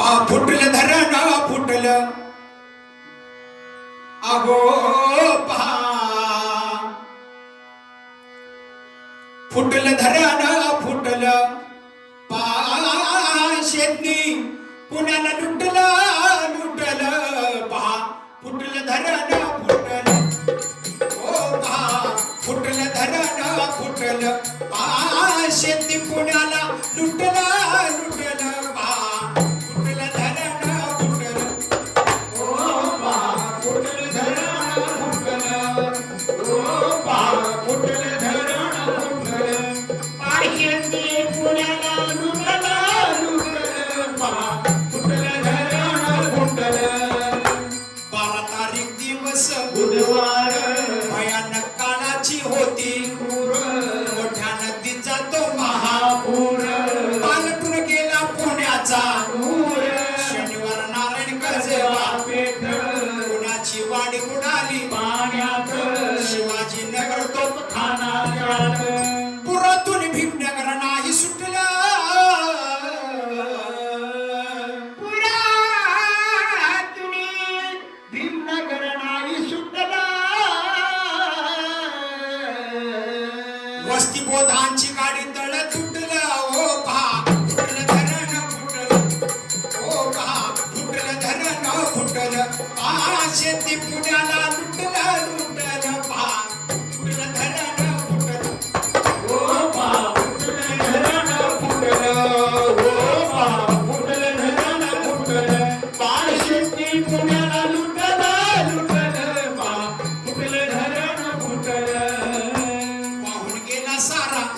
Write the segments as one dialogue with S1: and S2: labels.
S1: पा फुटलं धरण फुटलं. अगो पहा. फुटलं धरण फुटलं. पाशेतनी पुण्याला लुटलं लुटलं. पहा फुटलं धरण फुटलं. हो पहा फुटलं धरण फुटलं. पाशेतनी पुण्याला लुटलं
S2: Bye.
S1: वस्ती बोधांची गाडी तळ तुटलं हो पहा फुटलं धरण फुटलं हो पहा फुटलं धरण फुटलं पहा शेती पुण्याला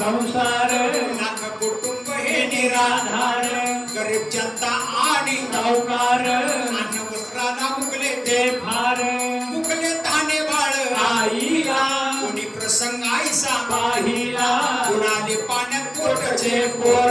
S2: संसार
S1: नाथ कुटुंब हे निराधार गरीब जनता आणि
S2: सावकार
S1: अन्न वस्त्राला मुकले ते
S2: फार
S1: मुकले ताने बाळ.
S2: आईला
S1: कोणी प्रसंग आईसा
S2: पाहिला
S1: कुणाले पाण्यात पोटचे
S2: पोर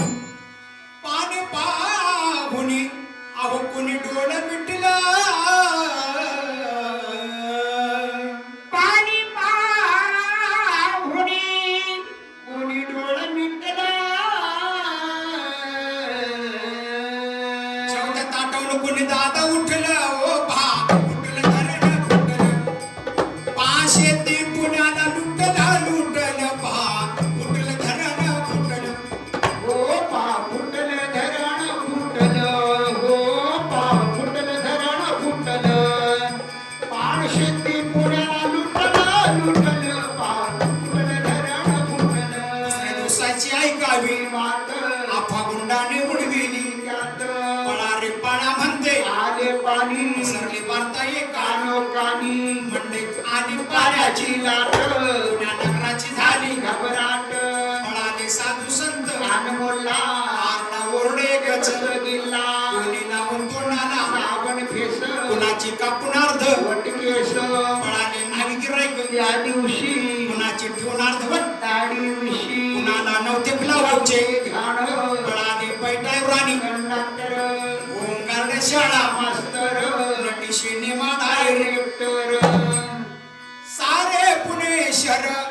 S2: ఉనుకుని
S1: దాత ఉట్టులో ఓ
S2: బా झाली
S1: घबराट. पळाले
S2: साधू
S1: संत घाण बोलला
S2: ओरडे गचल
S1: गेला. कोणी लावून
S2: कोणाला
S1: रावण फेस. कोणाची कापुणार्ध
S2: वटकेस
S1: पळाले नाही गिरायक
S2: या दिवशी.
S1: कोणाची ठेवणार्ध
S2: वट्टाडी विशी
S1: कुणाला नव्हते फुलावाचे राणी
S2: कंडाक्टर
S1: ओंकार शाळा
S2: मास्तर
S1: पुणे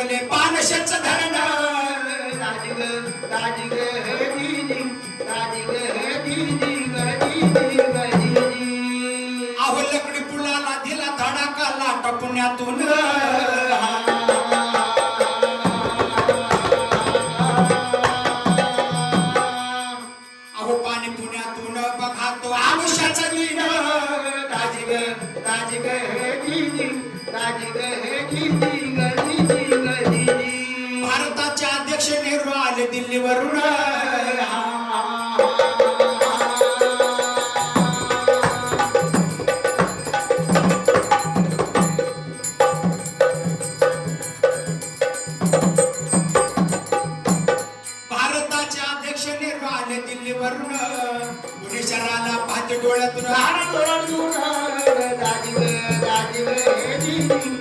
S1: लीला पानशच धरण
S2: राजग राजग हे दीदी राजग हे दीदी गदीदी गदीदी
S1: लकडी पुलाला दिला धडाका लाटा पुण्यातून डोळ्यातून.
S2: राणा डोळ्यातून राजग राजग